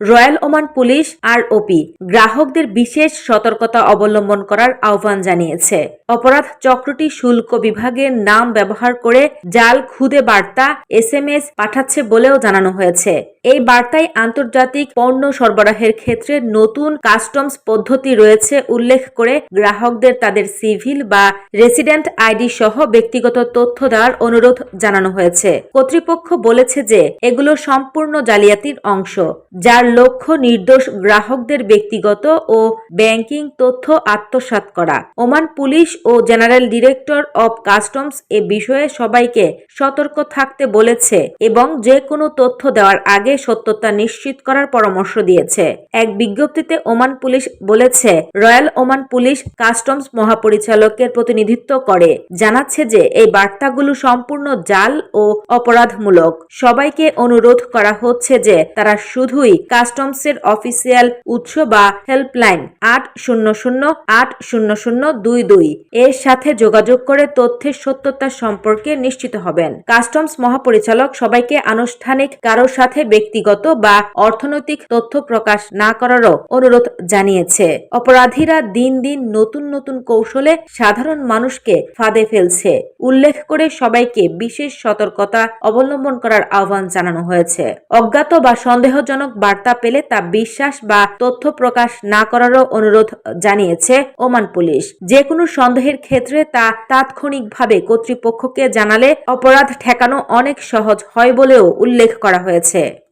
Royal Oman police R OP গ্রাহকদের বিশেষ সতর্কতা অবলম্বন করার আহ্বান জানিয়েছে। অপরাধ চক্রটি শুল্ক বিভাগের নাম ব্যবহার করে জাল খুদে বার্তা এস এম এস পাঠাচ্ছে বলেও জানানো হয়েছে। এই বার্তায় আন্তর্জাতিক পণ্য সরবরাহের ক্ষেত্রে নতুন কাস্টমস পদ্ধতি রয়েছে উল্লেখ করে গ্রাহকদের তাদের সিভিল বা রেসিডেন্ট আইডি সহ ব্যক্তিগত তথ্য দেওয়ার অনুরোধ জানানো হয়েছে। কর্তৃপক্ষ বলেছে যে, এগুলো সম্পূর্ণ জালিয়াতির অংশ, যার লক্ষ্য নির্দোষ গ্রাহকদের ব্যক্তিগত ও ব্যাংকিং তথ্য আত্মসাৎ করা। ওমান পুলিশ ও জেনারেল ডিরেক্টর অব কাস্টমস এ বিষয়ে সবাইকে সতর্ক থাকতে বলেছে এবং যে কোনো তথ্য দেওয়ার আগে সত্যতা নিশ্চিত করার পরামর্শ দিয়েছে। এক বিজ্ঞপ্তিতে ওমান পুলিশ বলেছে, রয়্যাল ওমান পুলিশ কাস্টমস মহাপরিচালকের প্রতিনিধিত্ব করে। জানাচ্ছে যে, এই বার্তাগুলো সম্পূর্ণ জাল ও অপরাধমূলক। সবাইকে অনুরোধ করা হচ্ছে যে, তারা শুধুই কাস্টমসের অফিসিয়াল উৎস বা হেল্পলাইন আট শূন্য শূন্য, আট শূন্য শূন্য, দুই দুই। এর সাথে যোগাযোগ করে তথ্যের সত্যতা সম্পর্কে নিশ্চিত হবেন। কাস্টমস মহাপরিচালক সবাইকে আনুষ্ঠানিক কারোর সাথে ব্যক্তিগত বা অর্থনৈতিক তথ্য প্রকাশ না করারও অনুরোধ জানিয়েছে। অপরাধীরা দিন দিন নতুন নতুন কৌশলে সাধারণ মানুষকে ফাঁদে ফেলছে। উল্লেখ করে সবাইকে বিশেষ সতর্কতা অবলম্বন করার আহ্বান জানানো হয়েছে। অজ্ঞাত বা সন্দেহজনক বার্তা পেলে তা বিশ্বাস বা তথ্য প্রকাশ না করারও অনুরোধ জানিয়েছে ওমান পুলিশ। যে কোনো সন্দেহের ক্ষেত্রে তা তাৎক্ষণিকভাবে কর্তৃপক্ষকে জানালে অপরাধ ঠেকানো অনেক সহজ হয় বলেও উল্লেখ করা হয়েছে।